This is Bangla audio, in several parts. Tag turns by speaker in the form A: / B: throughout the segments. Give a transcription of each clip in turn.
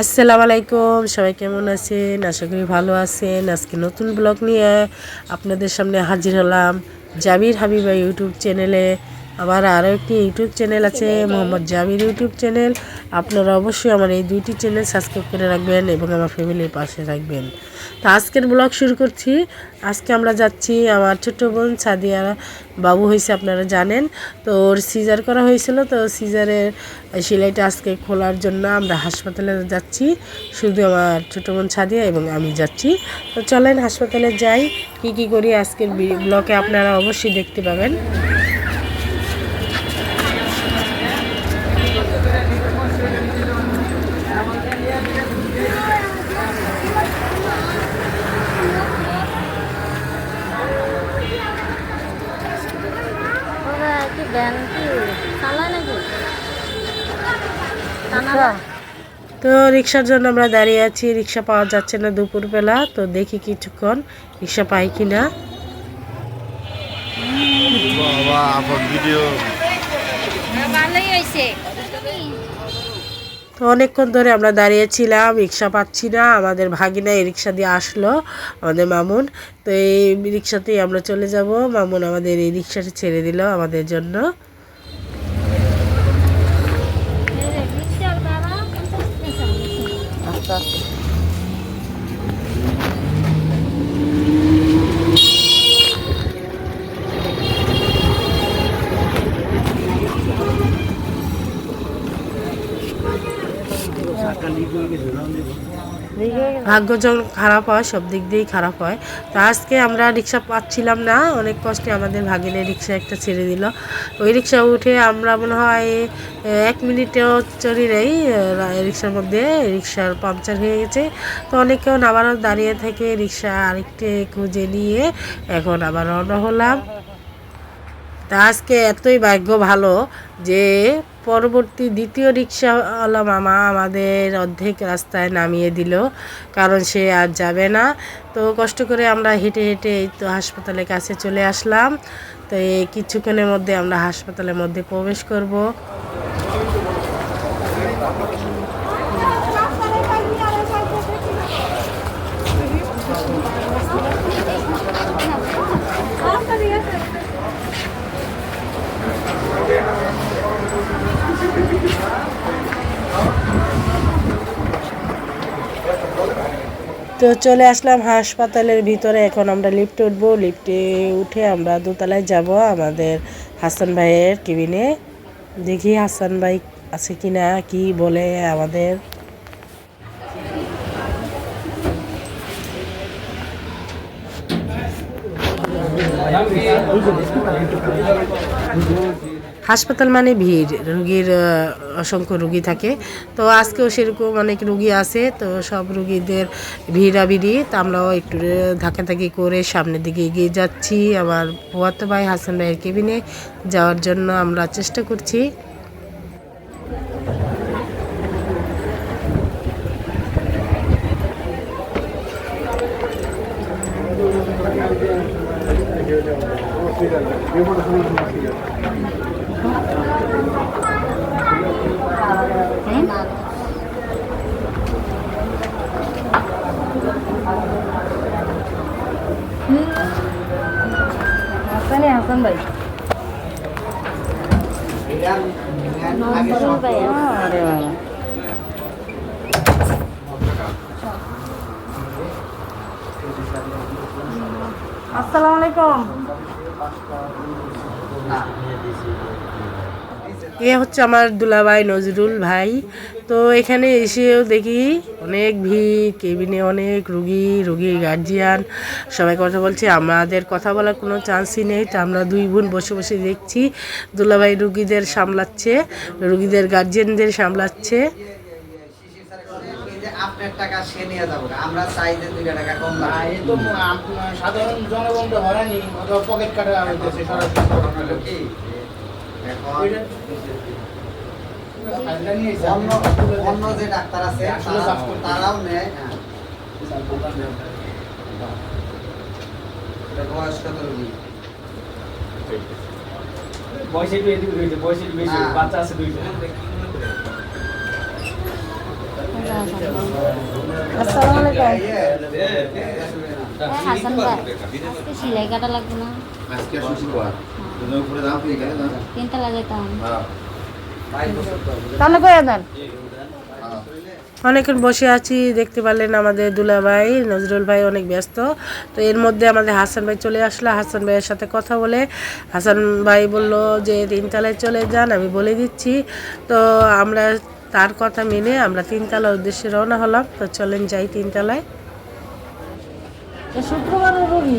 A: আসসালামু আলাইকুম, সবাই কেমন আছেন? আশা করি ভালো আছেন। আজকে নতুন ব্লগ নিয়ে আপনাদের সামনে হাজির হলাম জাবির হাবিবা ইউটিউব চ্যানেলে। আবার আরও একটি ইউটিউব চ্যানেল আছে, মোহাম্মদ জাবির ইউটিউব চ্যানেল। আপনারা অবশ্যই আমার এই দুইটি চ্যানেল সাবস্ক্রাইব করে রাখবেন এবং আমার ফ্যামিলির পাশে রাখবেন। তো আজকের ব্লগ শুরু করছি। আজকে আমরা যাচ্ছি আমার ছোট বোন সাদিয়া বাবু হয়েছে, আপনারা জানেন। তো ওর সিজার করা হয়েছিল, তো সিজারের সেলাইটা আজকে খোলার জন্য আমরা হাসপাতালে যাচ্ছি। শুধু আমার ছোট বোন সাদিয়া এবং আমি যাচ্ছি। তো চলেন হাসপাতালে যাই, কি কি করি আজকের ব্লগে আপনারা অবশ্যই দেখতে পাবেন
B: ওরা কি ব্যান কি চালায় নাকি টানা
A: তো রিক্সার জন্য আমরা দাঁড়িয়ে আছি। রিক্সা পাওয়া যাচ্ছে না দুপুরবেলা তো দেখি কিছুক্ষণ রিক্সা পাই কি না তো অনেকক্ষণ ধরে আমরা দাঁড়িয়েছিলাম রিক্সা পাচ্ছি না। আমাদের ভাগিনা এই রিক্সা দিয়ে আসলো আমাদের মামুন। তো এই রিক্সাতেই আমরা চলে যাব। মামুন আমাদের এই রিক্সাটা ছেড়ে দিল আমাদের জন্য। ভাগ্য যখন খারাপ হয়, সব দিক দিয়েই খারাপ হয়। তো আজকে আমরা রিক্সা পাচ্ছিলাম না, অনেক কষ্টে আমাদের ভাগিনে রিক্সা একটা ছেড়ে দিল। ওই রিক্সা উঠে আমরা মনে হয় এক মিনিটেও চড়ি নেই রিক্সার মধ্যে, রিক্সার পাংচার হয়ে গেছে। তো অনেকক্ষণ আবারও দাঁড়িয়ে থেকে রিক্সা আরেকটি খুঁজে নিয়ে এখন আবার রওনা হলাম। তা আজকে এতই ভাগ্য ভালো যে পরবর্তী দ্বিতীয় রিক্সাওয়ালা মামা আমাদের অর্ধেক রাস্তায় নামিয়ে দিল, কারণ সে আর যাবে না। তো কষ্ট করে আমরা হেঁটে হেঁটে এই তো হাসপাতালের কাছে চলে আসলাম। তো এই কিছুক্ষণের মধ্যে আমরা হাসপাতালের মধ্যে প্রবেশ করব। তো চলে আসলাম হাসপাতালের ভিতরে। এখন আমরা লিফটে উঠবো। লিফটে উঠে আমরা দোতলায় যাব আমাদের হাসান ভাইয়ের কেবিনে। দেখি হাসান ভাই আছে কি না কি বলে আমাদের। হাসপাতাল মানে ভিড়, রুগীর অসংখ্য রুগী থাকে। তো আজকেও সেরকম অনেক রুগী আছে, তো সব রুগীদের ভিড়াভিড়ি। তো আমরাও একটু ধাক্কাধাক্কি করে সামনের দিকে এগিয়ে যাচ্ছি। আমার পোয়াতো ভাই হাসান ভাইয়ের কেবিনে যাওয়ার জন্য আমরা চেষ্টা করছি।
B: হাসানে হাসান ভাই নম্বর ভাই আরে বাবা
A: আসসালামু আলাইকুম এ হচ্ছে আমার দুলাভাই নজরুল ভাই। তো এখানে এসেও দেখি অনেক ভিড় কেবিনে অনেক রুগী রুগীর গার্জিয়ান সবাই কথা বলছে আমাদের কথা বলার কোনো চান্সই নেই। তো আমরা দুই বোন বসে বসে দেখছি দুলাভাই রুগীদের সামলাচ্ছে রুগীদের গার্জিয়ানদের সামলাচ্ছে।
C: আপনার টাকা সে নিয়ে যাব আমরা চাই যে দুইটা টাকা কম লাগে
D: তো সাধারণ জনগণ অথবা পকেট কাটা হইতেছে সরাসরি।
C: অন্য যে ডাক্তার আছে তারাও নেয় হ্যাঁ এটা বয়স
E: একটু এদিকে হয়েছে বয়স একটু বেশি
C: হ্যাঁ।
E: বাচ্চা আছে দুইটা
B: আসসালামু আলাইকুম হ্যাঁ হাসান ভাই আজকে সেলাই কাটা লাগবে না
F: আজকে শুক্রবার হ্যাঁ
A: অনেকক্ষণ বসে আছি দেখতে পারলেন আমাদের দুলাভাই নজরুল ভাই অনেক ব্যস্ত। তো এর মধ্যে আমাদের হাসান ভাই চলে আসলো। হাসান ভাইয়ের সাথে কথা বলে হাসান ভাই বলল যে তিনতলায় চলে যান আমি বলে দিচ্ছি। তো আমরা তার কথা মেনে আমরা তিনতলার উদ্দেশ্যে রওনা হলাম। তো চলেন যাই তিনতলায়।
B: শুক্রবার রবি।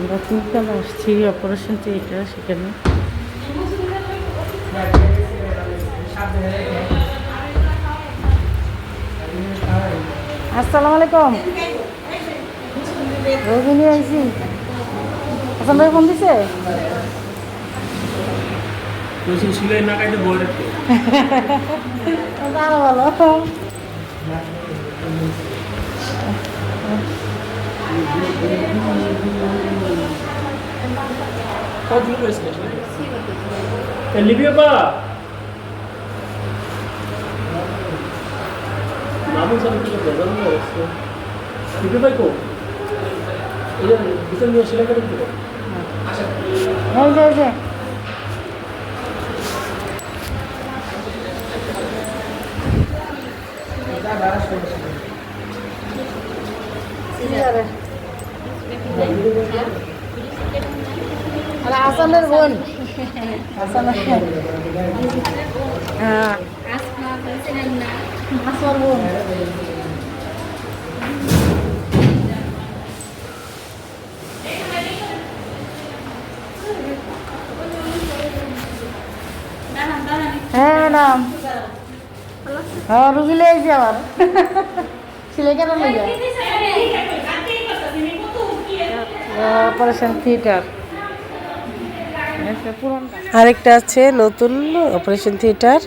A: আমরা তিনতলা আসছি অপারেশন থিয়েটার সেখানে।
B: আসসালামু আলাইকুম। রোহিণী আইসি হাসান ভাই ফোন দিছে?
D: কাটে বই রাখতে
B: ভালো ভালো
D: কত দিন হয়েছে লিবিয়া বা মামুন সাহেব কি করতে জানো না লিবিয়া ভাই কো? যে ভিতর নিয়ে সিলাই কাটে দিতে
B: এই যে আর হাসানের বোন। হ্যাঁ। আসমার বোন। হ্যাঁ ম্যাডাম হ্যাঁ রুগিলে আইছি আবার। সিলাই কেন নিয়ে অপারেশন থিয়েটার।
A: আরেকটা আছে নতুন অপারেশন থিয়েটার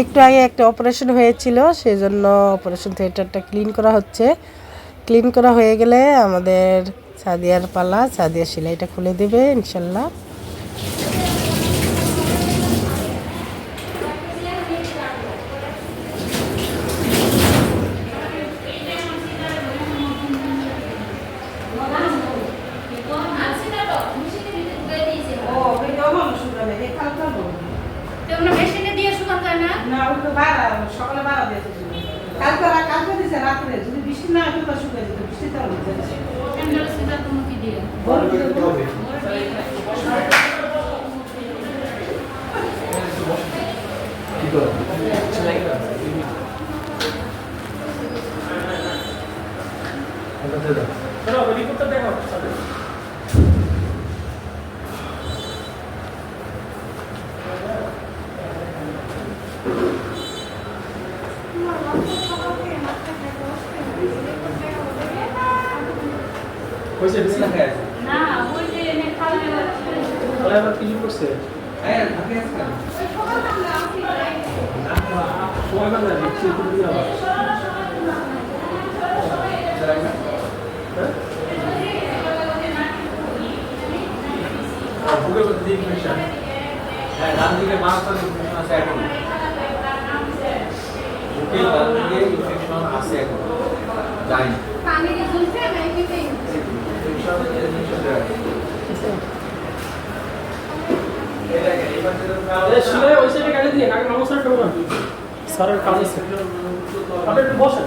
A: একটু আগে একটা অপারেশন হয়েছিল সেই জন্য অপারেশন থিয়েটারটা ক্লিন করা হচ্ছে। ক্লিন করা হয়ে গেলে আমাদের সাদিয়ার পালা সাদিয়া সেলাইটা খুলে দেবে ইনশাল্লাহ
E: তোমরা মেশিনে দিয়ে শুকান যায় না
G: না ওই তো বাড়া সকালে বাড়া দিয়েছে কালকে রা- কালকে দিছে রাত্রে যদি বৃষ্টি না হয় তো শুকাই যেত বৃষ্টি তো হয়ে যাচ্ছে
E: এমন সিধা তুমি কি দিয়ে
D: রিপোর্টটা দেখো হয়েছে বেশি না খায়
E: না ওই যে এনে খাওয়া
D: তাহলে আবার কিছু করছে সময় পান না দেখছি একটু দিয়ে আবার বুকে করতে দিই ইনফেকশন
C: হ্যাঁ ডান দিকে ইনফেকশন আছে এখন। বুকে ডান দিকে ইনফেকশন আছে এখন। যায়নি
E: পানি দিয়ে ঝুলছে না এমনিতেই
C: ইনফেকশন
D: স্যারের কাজ আছে আপনি একটু বসেন।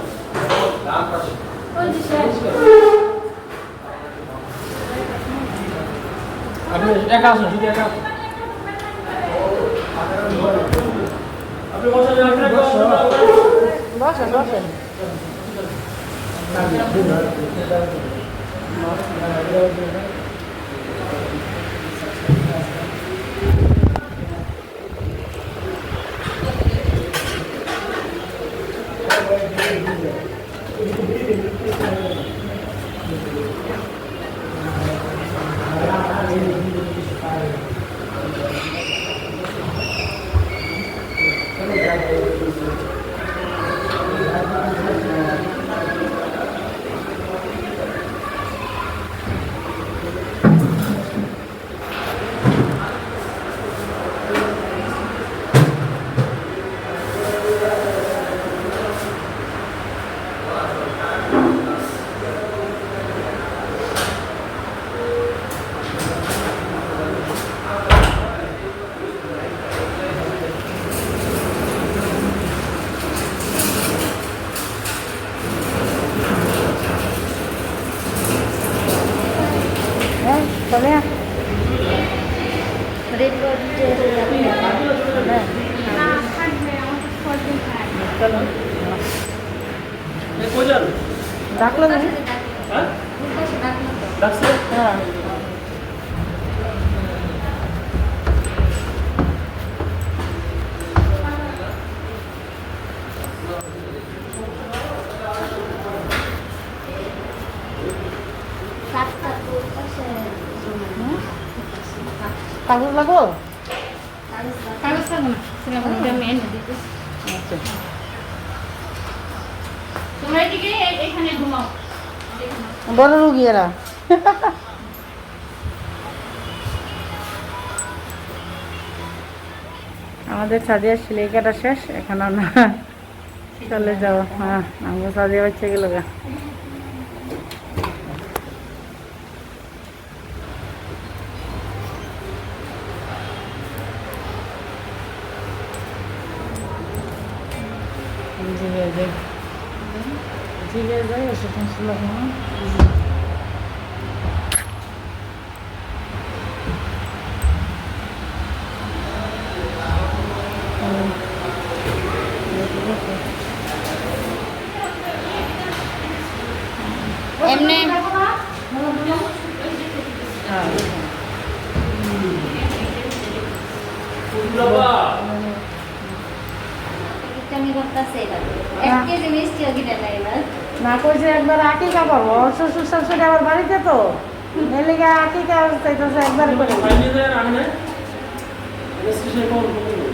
D: আপনি একা আসুন শুধু একা আপনি বসেন বসেন।
B: বসেন।
H: Thank you.
B: কাগজ লাগো?
E: কাগজ থাকবে না সেরকম এটা দিতে। তোমরা এদিকে এখানে ঘুমাও।
B: বড় রুগী এরা। আমাদের সাদিয়া সেলাই কাটা শেষ এখন আমরা চলে যাব। হ্যাঁ আমরা সাদিয়া বাচ্চা গেল গা। এসে পৌঁছল
E: এমনি
D: বাবা
H: আমি করতেছে এটা এক কেজি মিষ্টিও কিনে নেই না
B: না কইছে একবার আকিকা করব ওর শ্বশুর শাশুড়ি আমার বাড়িতে তো? এলিগে আকিকা চাইতেছে একবার করে।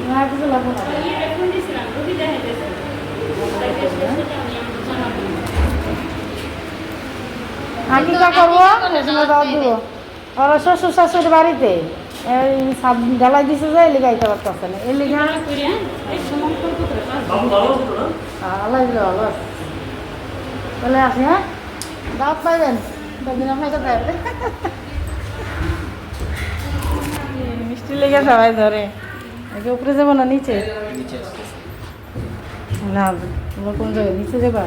D: না
B: কিছু লাগবো না। আকিকা করব ওর শ্বশুর শাশুড়ি বাড়িতে এই জ্বালাই দিছে যে এলিগে আইতে পারতেছে না। এলিগা
D: বাবু ভালো
B: আল্লাহ ভালো আছে চলে আসি হ্যাঁ? দাওয়াত পাইবেন বেদিন আপনাকে পাইবে মিষ্টি লেগে সবাই ধরে। একে উপরে যাব না নিচে? না তোমরা কোন জায়গায়? নিচে যাবা?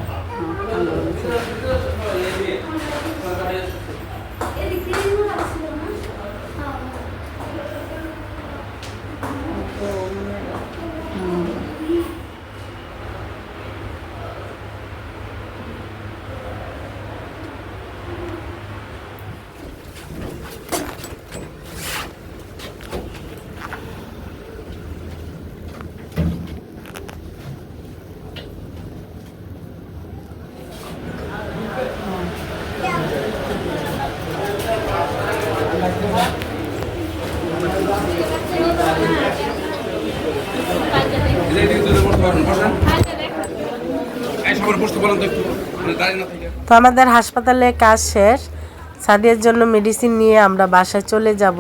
B: তো আমাদের হাসপাতালে কাজ শেষ। সাদিয়ার জন্য মেডিসিন নিয়ে আমরা বাসায় চলে যাব।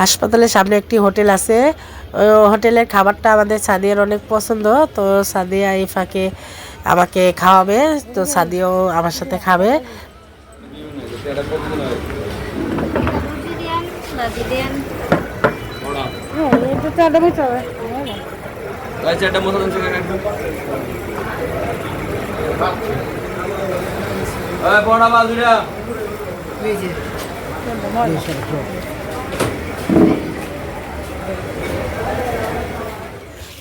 B: হাসপাতালের সামনে একটি হোটেল আছে। হোটেলের খাবারটা আমাদের সাদিয়ার অনেক পছন্দ। তো সাদিয়া এই ফাঁকে আমাকে খাওয়াবে তো সাদিয়াও আমার সাথে খাবে।
C: বাজুরা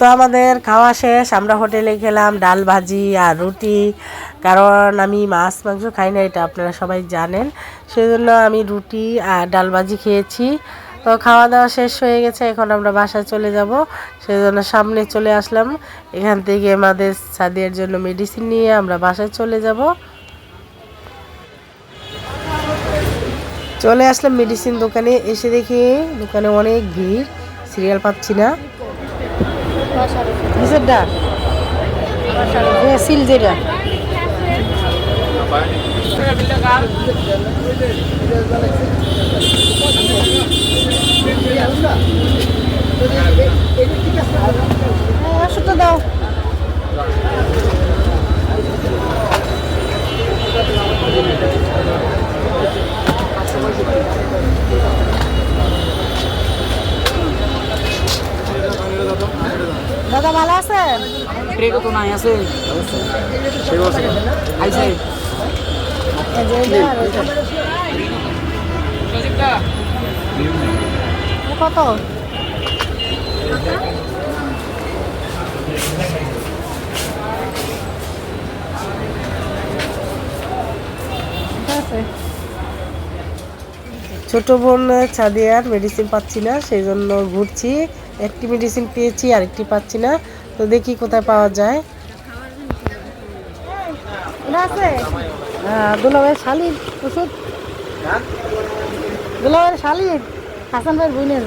B: তো আমাদের খাওয়া শেষ, আমরা হোটেলে খেলাম ডাল ভাজি আর রুটি। কারণ আমি মাছ, মাংস খাই না, এটা আপনারা সবাই জানেন। সেই জন্য আমি রুটি আর ডাল ভাজি খেয়েছি। তো খাওয়া দাওয়া শেষ হয়ে গেছে, এখন আমরা বাসায় চলে যাব। সেই জন্য সামনে চলে আসলাম। এখান থেকে আমাদের সাদিয়ার জন্য মেডিসিন নিয়ে আমরা বাসায় চলে যাব। চলে আসলাম মেডিসিন দোকানে। এসে দেখি দোকানে অনেক ভিড় সিরিয়াল পাচ্ছি না। কিসের ডাক সিল যেটা। ওষুধটা দাও দাদা ভালো ভালো আছেন
D: ট্রেকও তো নাই আছে। আইসে
B: কত?
A: ছোট বোন ছাদিয়ার মেডিসিন পাচ্ছি না সেই জন্য ঘুরছি। একটি মেডিসিন পেয়েছি আরেকটি পাচ্ছি না। তো দেখি কোথায় পাওয়া যায়। দুলাভাই শালির ওষুধ।
B: শালির? হাসান বোনের।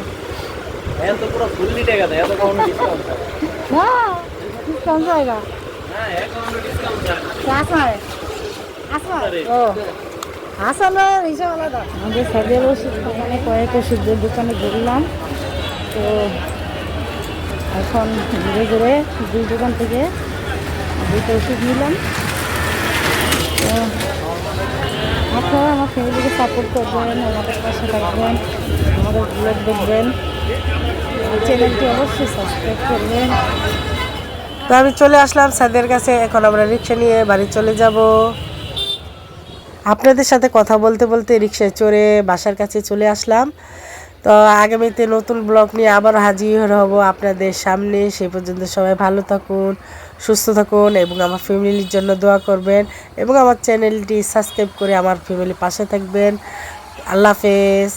B: আমাদের সাদের ওষুধ দোকানে কয়েক ওষুধের দোকানে ঘুরলাম তো এখন ঘুরে ঘুরে দুই দোকান থেকে দুইটা ওষুধ নিলাম। তো আপনারা আমার ফ্যামিলিকে সাপোর্ট করবেন, আমাদের পাশে থাকবেন, আমাদের ব্লগ দেখবেন। চ্যানেলটি অবশ্যই সাবস্ক্রাইব করবেন।
A: তো আমি চলে আসলাম স্যারদের কাছে, এখন আমরা রিক্সা নিয়ে বাড়ি চলে যাব। আপনাদের সাথে কথা বলতে বলতে রিক্সায় চড়ে বাসার কাছে চলে আসলাম। তো আগামীতে নতুন ব্লগ নিয়ে আবার হাজির হব আপনাদের সামনে। সেই পর্যন্ত সবাই ভালো থাকুন, সুস্থ থাকুন এবং আমার ফ্যামিলির জন্য দোয়া করবেন এবং আমার চ্যানেলটি সাবস্ক্রাইব করে আমার ফ্যামিলির পাশে থাকবেন। আল্লাহ হাফেজ।